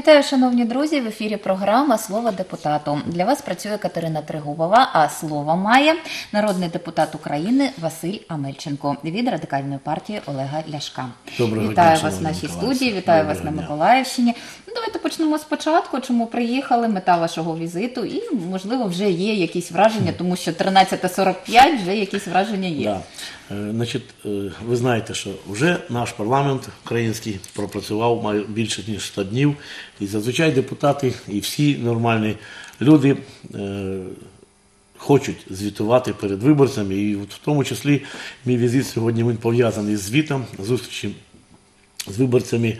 Вітаю, шановні друзі! В ефірі програма Слово депутату. Для вас працює Катерина Тригубова, а слово має народний депутат України Василь Амельченко від радикальної партії Олега Ляшка. Доброго дня, Вітаю вас в нашій студії, вітаю вас Доброго на дня. Миколаївщині. Ну, давайте почнемо спочатку. Чому приїхали? Мета вашого візиту, і можливо вже є якісь враження, тому що 13.45 вже якісь враження є. Да. Е, Значить, е, ви знаєте, що вже наш парламент український пропрацював більше ніж 100 днів, і зазвичай депутати і всі нормальні люди е, хочуть звітувати перед виборцями. І в тому числі мій візит сьогодні він пов'язаний з звітом, зустрічі з виборцями.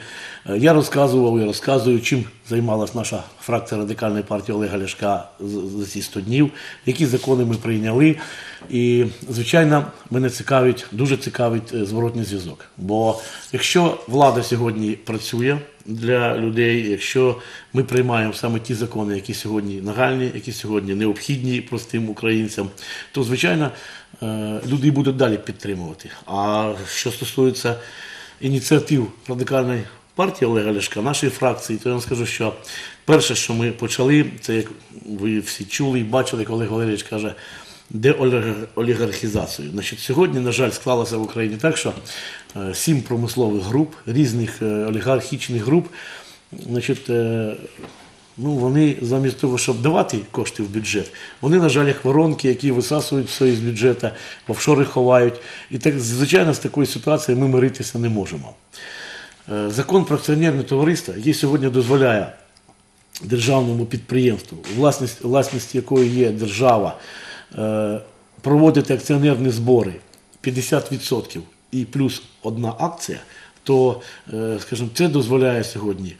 Е, Я розказував і розказую, чим займалась наша фракція радикальної партії Олега Ляшка за ці 100 днів, які закони ми прийняли. І, звичайно, мене цікавить, дуже цікавить е, зворотний зв'язок. Бо якщо влада сьогодні працює для людей, якщо ми приймаємо саме ті закони, які сьогодні нагальні, які сьогодні необхідні простим українцям, то звичайно е, люди будуть далі підтримувати. А що стосується ініціатив радикальної партії Олега Ляшка, нашої фракції, то я вам скажу, що перше, що ми почали, це як ви всі чули і бачили, як Олег Валерійович каже, деолігархізацію. Значить, сьогодні, на жаль, склалося в Україні так, що е, сім промислових груп, різних е, олігархічних груп, значить, е, Ну, вони замість того, щоб давати кошти в бюджет, вони, на жаль, як воронки, які висасують все із бюджету, в офшори ховають. І так, звичайно, з такою ситуацією ми миритися не можемо. Е, Закон про акціонерне товариство, який сьогодні дозволяє державному підприємству, власність, власність якої є держава, е, проводити акціонерні збори 50% і плюс одна акція, то, е, скажімо, це дозволяє сьогодні.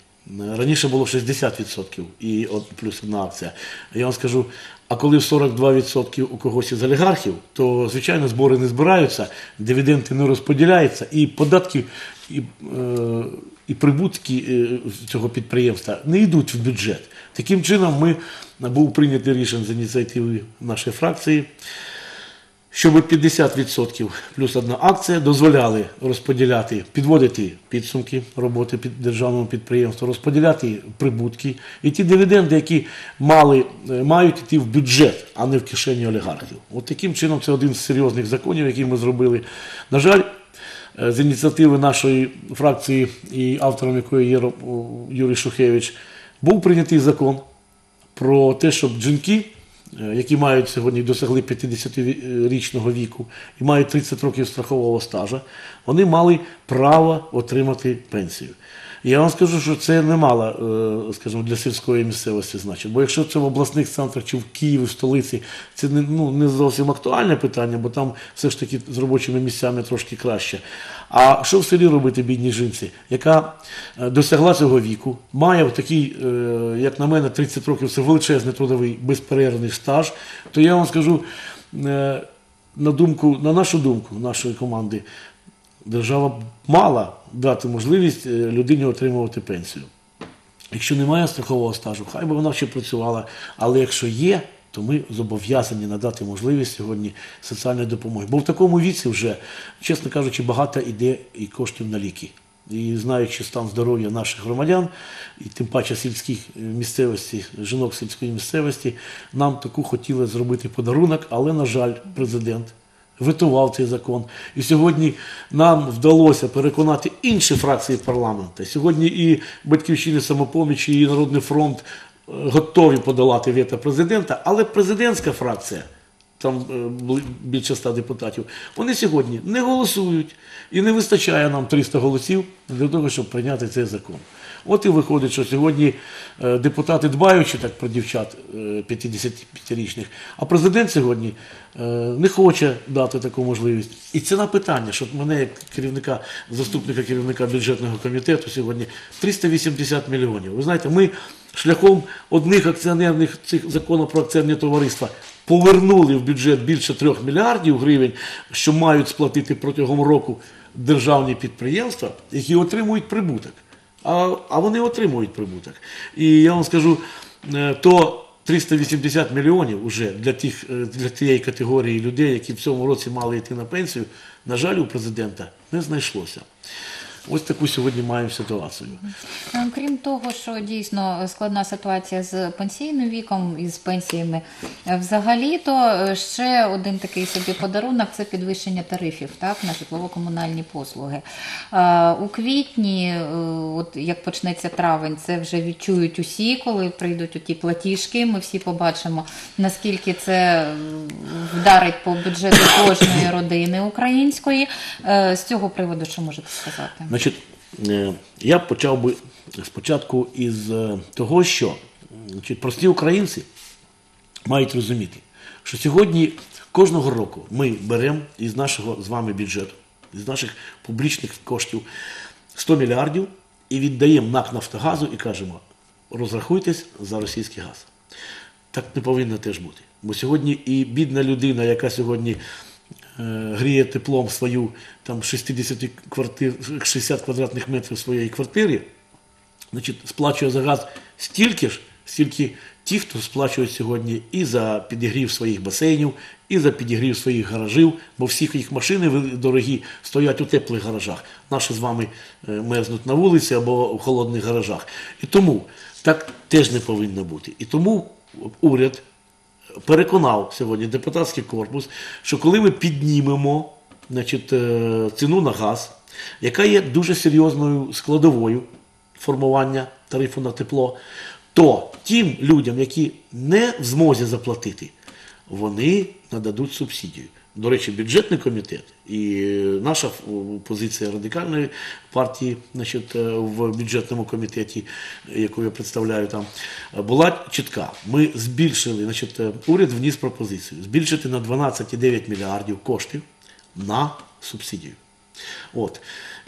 Раніше було 60% і от плюс одна акція. Я вам скажу, а коли 42% у когось із олігархів, то звичайно збори не збираються, дивіденди не розподіляються, і податки, і, е, і прибутки е, цього підприємства не йдуть в бюджет. Таким чином, ми був прийнятий рішення з ініціативи нашої фракції щоб 50% плюс одна акція дозволяли розподіляти, підводити підсумки роботи під державному підприємству, розподіляти прибутки і ті дивіденди, які мали, е, мають йти в бюджет, а не в кишені олігархів. От таким чином це один з серйозних законів, які ми зробили. На жаль, е, з ініціативи нашої фракції і автором якої є Юрій Шухевич, був прийнятий закон про те, щоб жінки, які мають сьогодні досягли 50-річного віку і мають 30 років страхового стажа, вони мали право отримати пенсію. Я вам скажу, що це не мало, е, скажімо, для сільської місцевості значить. Бо якщо це в обласних центрах чи в Києві, в столиці, це не, ну, не зовсім актуальне питання, бо там все ж таки з робочими місцями трошки краще. А що в селі робити бідній жінці, яка е, досягла цього віку, має такий, е, як на мене, 30 років це величезний трудовий безперервний стаж, то я вам скажу, на думку, на нашу думку, нашої команди, держава мала дати можливість е, людині отримувати пенсію. Якщо немає страхового стажу, хай би вона ще працювала. Але якщо є, то ми зобов'язані надати можливість сьогодні соціальної допомоги. Бо в такому віці вже, чесно кажучи, багато йде і коштів на ліки. І знаючи стан здоров'я наших громадян, і тим паче сільських е, місцевості, жінок сільської місцевості, нам таку хотіли зробити подарунок, але, на жаль, президент ветував цей закон. І сьогодні нам вдалося переконати інші фракції парламенту. Сьогодні і батьківщини самопомічі, і Народний фронт готові подолати вето президента, але президентська фракція. Там е, більше ста депутатів. Вони сьогодні не голосують і не вистачає нам 300 голосів для того, щоб прийняти цей закон. От і виходить, що сьогодні е, депутати дбаючи так про дівчат е, 55-річних, а президент сьогодні е, не хоче дати таку можливість. І ціна питання, що мене як керівника, заступника керівника бюджетного комітету сьогодні 380 мільйонів. Ви знаєте, ми шляхом одних акціонерних цих законів про акціонерні товариства повернули в бюджет більше 3 мільярдів гривень, що мають сплатити протягом року державні підприємства, які отримують прибуток. А, а вони отримують прибуток. І я вам скажу, е, то 380 мільйонів уже для, тих, е, для тієї категорії людей, які в цьому році мали йти на пенсію, на жаль, у президента не знайшлося. Ось таку сьогодні маємо ситуацію. Е, Крім того, що дійсно складна ситуація з пенсійним віком і з пенсіями, е, взагалі, то е, ще один такий собі подарунок це підвищення тарифів так, на житлово-комунальні послуги. Е, У квітні, от як почнеться травень, це вже відчують усі, коли прийдуть оті платіжки. Ми всі побачимо, наскільки це вдарить по бюджету кожної родини української. З цього приводу, що можете сказати? Значить, е, я почав би спочатку із е, того, що значить, прості українці мають розуміти, що сьогодні кожного року ми беремо із нашого з вами бюджету, із наших публічних коштів 100 мільярдів і віддаємо НАК Нафтогазу і кажемо, розрахуйтесь за російський газ. Так не повинно теж бути. Бо сьогодні і бідна людина, яка сьогодні гріє теплом свою там 60, квартир, 60 квадратних метрів своєї квартири, значить, сплачує за газ стільки ж, стільки ті, хто сплачують сьогодні і за підігрів своїх басейнів, і за підігрів своїх гаражів, бо всіх їх машини дорогі стоять у теплих гаражах. Наші з вами е, мерзнуть на вулиці або в холодних гаражах. І тому так теж не повинно бути. І тому уряд переконав сьогодні депутатський корпус, що коли ми піднімемо значить, е, ціну на газ, яка є дуже серйозною складовою формування тарифу на тепло, то тим людям, які не в змозі заплатити, вони нададуть субсидію. До речі, бюджетний комітет і наша позиція радикальної партії значить, е, в бюджетному комітеті, яку я представляю там, була чітка. Ми збільшили, значить, е, уряд вніс пропозицію збільшити на 12,9 мільярдів коштів на субсидію. От.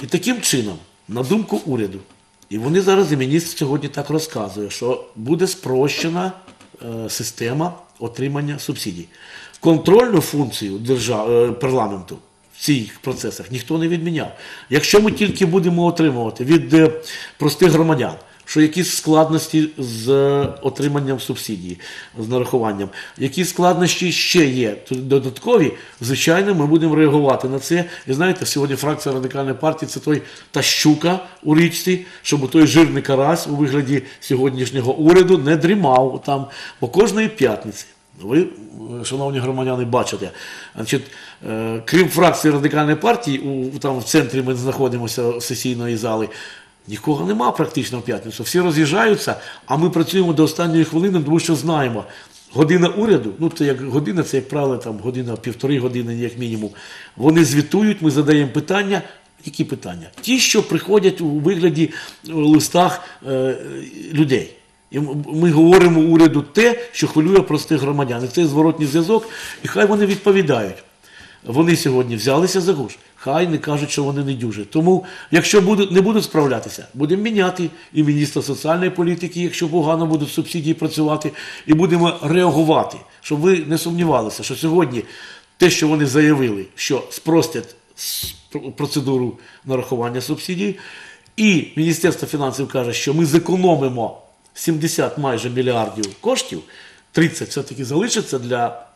І таким чином, на думку уряду, і вони зараз і міністр сьогодні так розказує, що буде спрощена е, система отримання субсидій. Контрольну функцію держав, е, парламенту в цих процесах ніхто не відміняв. Якщо ми тільки будемо отримувати від е, простих громадян, що якісь складності з е, отриманням субсидії, з нарахуванням, які складнощі ще є додаткові, звичайно, ми будемо реагувати на це. І знаєте, сьогодні фракція радикальної партії це той та щука у річці, щоб той жирний карась у вигляді сьогоднішнього уряду не дрімав там по кожної п'ятниці. Ви, е, шановні громадяни, бачите, значить, е, крім фракції радикальної партії, у, там в центрі ми знаходимося сесійної зали. Нікого нема практично в п'ятницю. Всі роз'їжджаються, а ми працюємо до останньої хвилини, тому що знаємо. Година уряду, ну це як година, це як правило, там година, півтори години, як мінімум. Вони звітують, ми задаємо питання. Які питання? Ті, що приходять у вигляді е, листах е, людей. І ми говоримо уряду те, що хвилює простих громадян. І це зворотній зв'язок, і хай вони відповідають. Вони сьогодні взялися за гуш. Хай не кажуть, що вони не дюжі. Тому, якщо будуть, не будуть справлятися, будемо міняти і міністра соціальної політики, якщо погано будуть субсидії працювати, і будемо реагувати, щоб ви не сумнівалися, що сьогодні те, що вони заявили, що спростять процедуру нарахування субсидій, і Міністерство фінансів каже, що ми зекономимо 70 майже мільярдів коштів, 30 все-таки залишиться для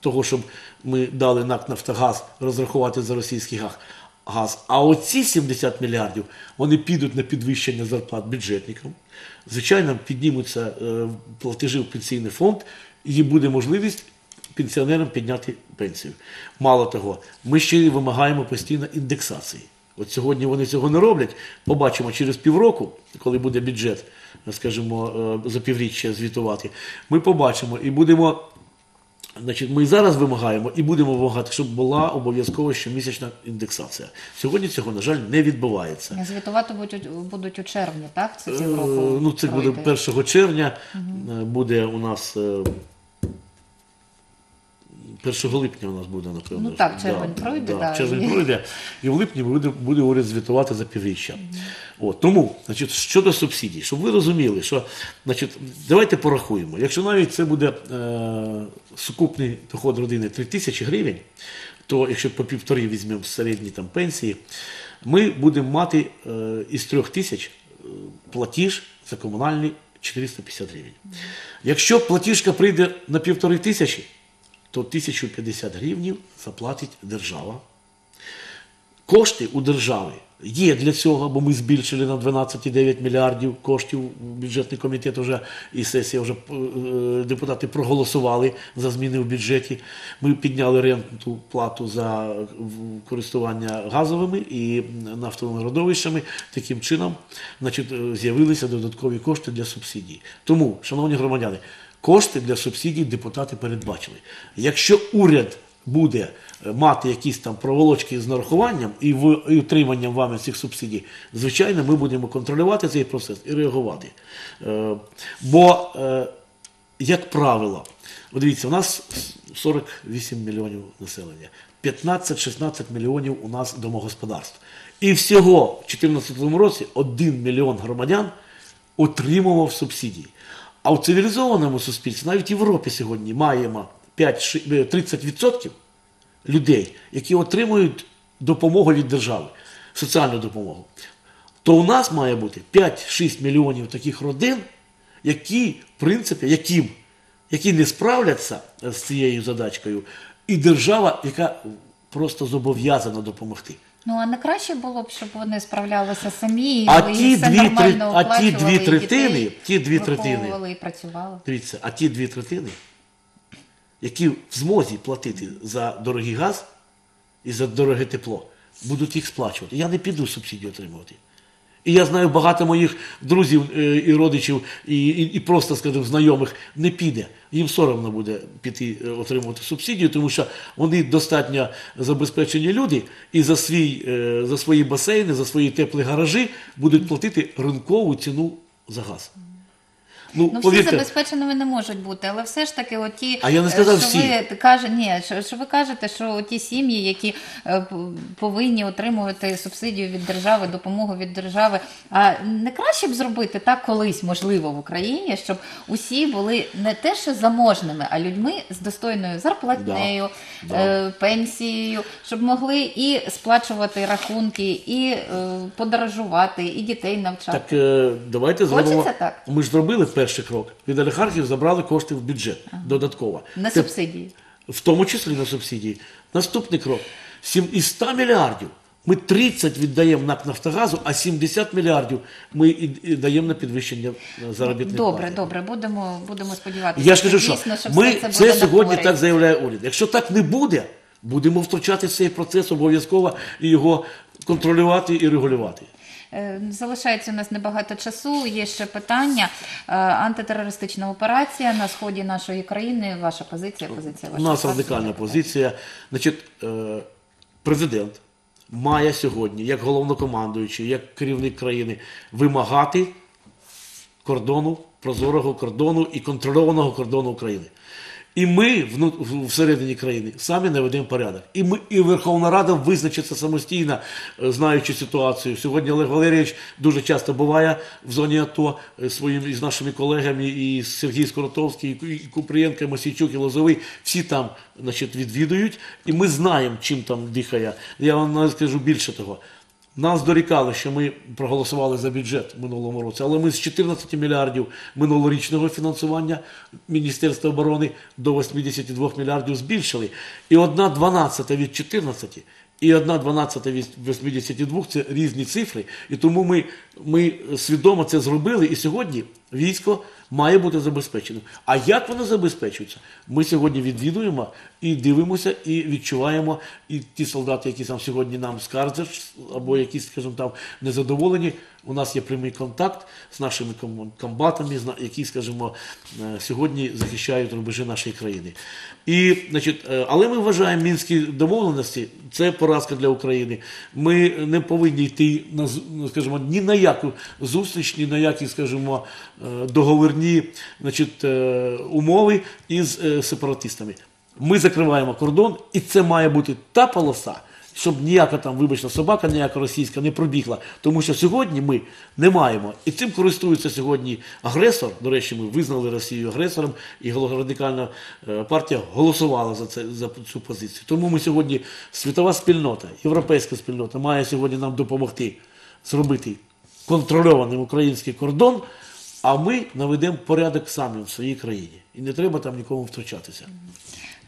того, щоб ми дали НАК Нафтогаз розрахувати за російський га- газ. А оці 70 мільярдів вони підуть на підвищення зарплат бюджетникам. Звичайно, піднімуться е, платежі в пенсійний фонд, і буде можливість пенсіонерам підняти пенсію. Мало того, ми ще й вимагаємо постійно індексації. От сьогодні вони цього не роблять. Побачимо через півроку, коли буде бюджет, скажімо, е, за півріччя звітувати. Ми побачимо і будемо. Значить, ми зараз вимагаємо і будемо вимагати, щоб була обов'язково щомісячна індексація. Сьогодні цього, на жаль, не відбувається. Звітувати будуть, будуть у червні, так? Це Е, півроку. Ну, це буде 1 червня. Е, Буде у нас. Е, 1 липня у нас буде, напевно. Ну, так, червень пройде, да, червень і- пройде, і в липні буде, буде уряд звітувати за півріччя. От, тому, значить, щодо субсидій, щоб ви розуміли, що значить, давайте порахуємо. Якщо навіть це буде е, сукупний доход родини 3 тисячі гривень, то якщо по півтори візьмемо середні там, пенсії, ми будемо мати е, із трьох тисяч е, платіж за комунальні 450 гривень. Якщо платіжка прийде на півтори тисячі, то 1050 гривнів заплатить держава. Кошти у держави є для цього, бо ми збільшили на 12,9 мільярдів коштів. Бюджетний комітет вже і сесія вже е, депутати проголосували за зміни в бюджеті. Ми підняли рентну плату за користування газовими і нафтовими родовищами. Таким чином, значить, е, з'явилися додаткові кошти для субсидій. Тому, шановні громадяни, кошти для субсидій депутати передбачили. Якщо уряд буде е, мати якісь там проволочки з нарахуванням і, в, і отриманням вами цих субсидій, звичайно, ми будемо контролювати цей процес і реагувати. Е, бо, е, як правило, дивіться, у нас 48 мільйонів населення, 15-16 мільйонів у нас домогосподарств. І всього в 2014 році 1 мільйон громадян отримував субсидії. А в цивілізованому суспільстві, навіть в Європі сьогодні маємо 5, е, 30% людей, які отримують допомогу від держави, соціальну допомогу. То у нас має бути 5-6 мільйонів таких родин, які, в принципі, яким, які не справляться з цією задачкою, і держава, яка просто зобов'язана допомогти. Ну а не краще було б, щоб вони справлялися самі і А і ті все дві нормально три, а ті дві третини, ті дві третини. і працювали. Дивіться, а ті дві третини, які в змозі платити за дорогий газ і за дороге тепло, будуть їх сплачувати. Я не піду субсидію отримувати. І я знаю багато моїх друзів е, і родичів, і, і, і просто, скажімо, знайомих не піде. Їм соромно буде піти е, отримувати субсидію, тому що вони достатньо забезпечені люди і за, свій, е, за свої басейни, за свої теплі гаражі будуть платити ринкову ціну за газ. Ну, всі повірте, забезпеченими не можуть бути, але все ж таки, оті, А я не е, сказав що всі. ви каже, ні, що, що ви кажете, що ті сім'ї, які е, повинні отримувати субсидію від держави, допомогу від держави. А не краще б зробити так колись, можливо, в Україні, щоб усі були не те, що заможними, а людьми з достойною зарплатнею, Да, е, пенсією, щоб могли і сплачувати рахунки, і е, подорожувати, і дітей навчати. Так е, давайте Хочеться зробимо. так? Ми ж зробили перший крок. Від олігархів забрали кошти в бюджет додатково. На Те- субсидії. В тому числі на субсидії. Наступний крок. Сім- із 100 мільярдів ми 30 віддаємо НАК Нафтогазу, а 70 мільярдів ми і, і даємо на підвищення е, Добре, плат. добре, будемо, будемо сподіватися. Я ж кажу, що дійсно, що ми все це, сьогодні користь. так заявляє уряд. Якщо так не буде, будемо втручати в цей процес обов'язково і його контролювати і регулювати. Е, Залишається у нас небагато часу. Є ще питання. Е, Антитерористична операція на сході нашої країни. Ваша позиція, позиція У нас радикальна позиція. Значить, е, президент має сьогодні, як головнокомандуючий, як керівник країни, вимагати кордону, прозорого кордону і контрольованого кордону України. І ми всередині країни самі наведемо порядок. І ми, і Верховна Рада визначиться самостійно, е, знаючи ситуацію. Сьогодні Олег Валерійович дуже часто буває в зоні АТО е, своїм із нашими колегами, і Сергій Скоротовський, і Ку- і Купрієнко, і Мосійчук, і Лозовий. Всі там значить, відвідують, і ми знаємо, чим там дихає. Я вам навіть скажу більше того. Нас дорікали, що ми проголосували за бюджет в минулому році, але ми з 14 мільярдів минулорічного фінансування Міністерства оборони до 82 мільярдів збільшили. І одна дванадцята від 14 і одна дванадцята від 82 – це різні цифри. І тому ми, ми свідомо це зробили. І сьогодні військо має бути забезпеченим. А як воно забезпечується? Ми сьогодні відвідуємо і дивимося, і відчуваємо, і ті солдати, які там сьогодні нам скаржать, або якісь, скажімо там, незадоволені. У нас є прямий контакт з нашими ком- комбатами, які, скажімо, е, сьогодні захищають рубежі нашої країни. І, значить, е, але ми вважаємо мінські домовленості це поразка для України. Ми не повинні йти на ну, скажімо, ні на яку зустріч, ні на які, скажімо, договірні значить, е, умови із е, сепаратистами. Ми закриваємо кордон, і це має бути та полоса, щоб ніяка там, вибачте, собака, ніяка російська не пробігла. Тому що сьогодні ми не маємо. І цим користується сьогодні агресор. До речі, ми визнали Росію агресором, і радикальна е, партія голосувала за це за цю позицію. Тому ми сьогодні світова спільнота, європейська спільнота має сьогодні нам допомогти зробити контрольований український кордон, а ми наведемо порядок самі в своїй країні. І не треба там нікому втручатися.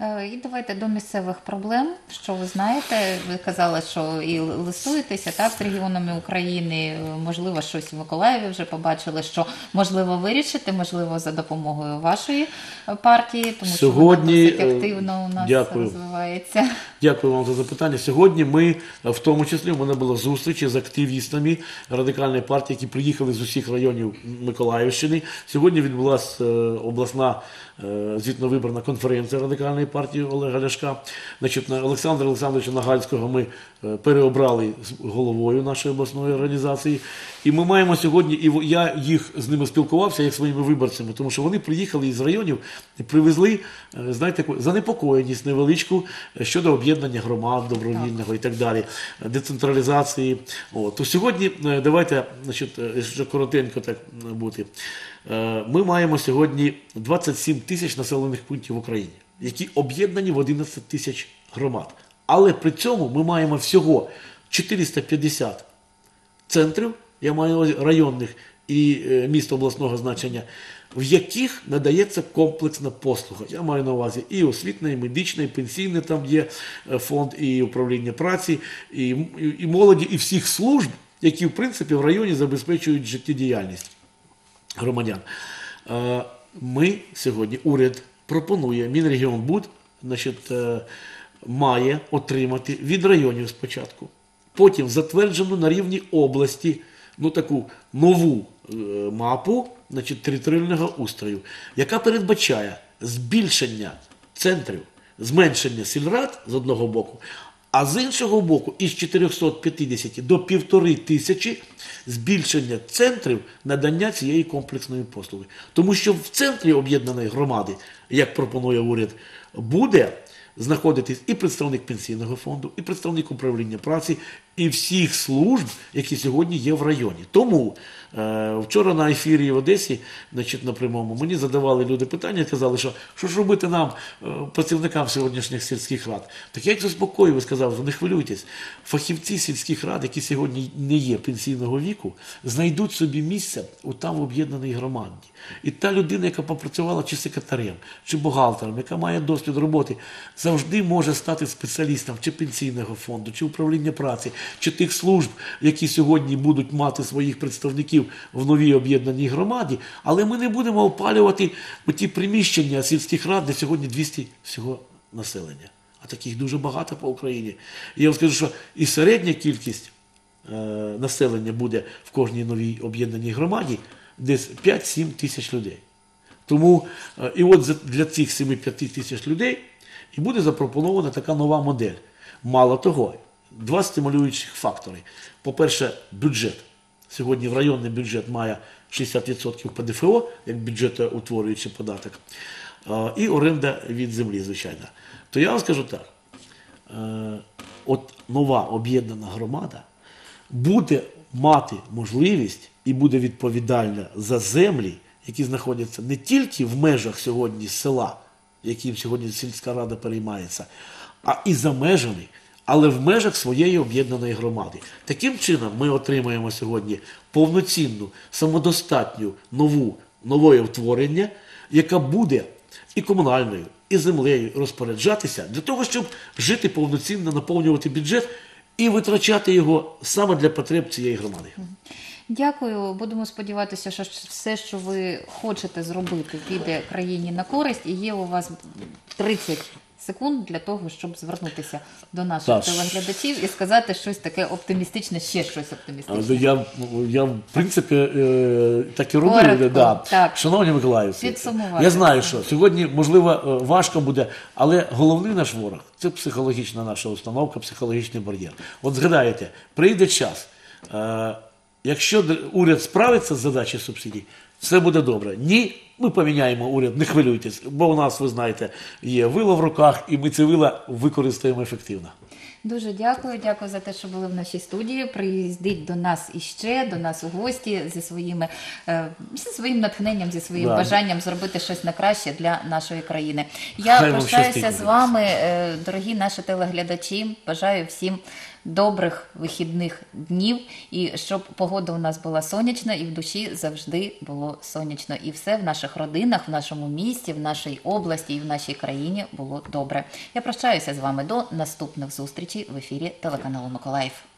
Е, І давайте до місцевих проблем. Що ви знаєте? Ви казали, що і листуєтеся так з регіонами України. Е, Можливо, щось в Миколаєві вже побачили, що можливо вирішити, можливо, за допомогою вашої е, партії, тому Сьогодні, що вона активно у нас дякую. розвивається. Дякую вам за запитання. Сьогодні ми, в тому числі, у мене була зустріч з активістами радикальної партії, які приїхали з усіх районів Миколаївщини. Сьогодні відбулася обласна е, звітно-виборна конференція радикальної партії Олега Ляшка. Значить, на Олександра Олександровича Нагальського ми е, переобрали головою нашої обласної організації. І ми маємо сьогодні, і я їх з ними спілкувався як своїми виборцями, тому що вони приїхали із районів і привезли, е, знаєте, занепокоєність невеличку е, щодо об'єднання громад добровільного і так далі, е, децентралізації. От. То сьогодні давайте, значить, е, якщо коротенько так бути. Ми маємо сьогодні 27 тисяч населених пунктів в Україні, які об'єднані в 11 тисяч громад. Але при цьому ми маємо всього 450 центрів, я маю на увазі районних і е, міст обласного значення, в яких надається комплексна послуга. Я маю на увазі і освітна, і медична, і пенсійне там є е, фонд, і управління праці, і, і, молоді, і всіх служб, які в принципі в районі забезпечують життєдіяльність громадян. Е, Ми сьогодні, уряд пропонує, Мінрегіонбуд значить, має отримати від районів спочатку, потім затверджену на рівні області ну, таку нову е, мапу значить, територіального устрою, яка передбачає збільшення центрів, зменшення сільрад з одного боку, а з іншого боку, із 450 до півтори тисячі збільшення центрів надання цієї комплексної послуги. Тому що в центрі об'єднаної громади, як пропонує уряд, буде знаходитись і представник пенсійного фонду, і представник управління праці, і всіх служб, які сьогодні є в районі. Тому е, вчора на ефірі в Одесі, значить, на прямому, мені задавали люди питання, казали, що що ж робити нам, е, працівникам сьогоднішніх сільських рад. Так я їх заспокоюю, сказав, що не хвилюйтесь. Фахівці сільських рад, які сьогодні не є пенсійного віку, знайдуть собі місце у там в об'єднаній громаді. І та людина, яка попрацювала чи секретарем, чи бухгалтером, яка має досвід роботи, завжди може стати спеціалістом чи пенсійного фонду, чи управління праці, чи тих служб, які сьогодні будуть мати своїх представників в новій об'єднаній громаді. Але ми не будемо опалювати ті приміщення сільських рад, де сьогодні 200 всього населення. А таких дуже багато по Україні. Я вам скажу, що і середня кількість е, населення буде в кожній новій об'єднаній громаді десь 5-7 тисяч людей. Тому е, і от для цих 7-5 тисяч людей і буде запропонована така нова модель. Мало того, два стимулюючих фактори. По-перше, бюджет. Сьогодні в районний бюджет має 60% ПДФО, як бюджетоутворюючий податок, е, і оренда від землі, звичайно. То я вам скажу так: е, от нова об'єднана громада буде мати можливість і буде відповідальна за землі, які знаходяться не тільки в межах сьогодні села, яким сьогодні сільська рада переймається, а і за межами, але в межах своєї об'єднаної громади. Таким чином ми отримаємо сьогодні повноцінну, самодостатню нову нове утворення, яка буде і комунальною, і землею розпоряджатися для того, щоб жити повноцінно, наповнювати бюджет і витрачати його саме для потреб цієї громади. Дякую. Будемо сподіватися, що все, що ви хочете зробити, піде країні на користь, і є у вас 30 секунд для того, щоб звернутися до наших Так. телеглядачів і сказати щось таке оптимістичне, ще щось оптимістичне. Я, я в принципі е, так і робив. Коротко, Да. так. Шановні Миколаївці, Підсумувати. я знаю, що сьогодні, можливо, е, важко буде, але головний наш ворог це психологічна наша установка, психологічний бар'єр. От згадаєте, прийде час. Якщо уряд справиться з задачею субсидій, все буде добре. Ні, ми поміняємо уряд, не хвилюйтесь, бо у нас, ви знаєте, є вила в руках, і ми це вила використаємо ефективно. Дуже дякую. Дякую за те, що були в нашій студії. Приїздіть до нас іще, до нас у гості зі своїми е, зі своїм натхненням, зі своїм Да. бажанням зробити щось на краще для нашої країни. Я прощаюся з вами, е, дорогі наші телеглядачі. Бажаю всім добрих вихідних днів, і щоб погода у нас була сонячна, і в душі завжди було сонячно. І все в наших родинах, в нашому місті, в нашій області і в нашій країні було добре. Я прощаюся з вами до наступних зустрічей в ефірі телеканалу Миколаїв.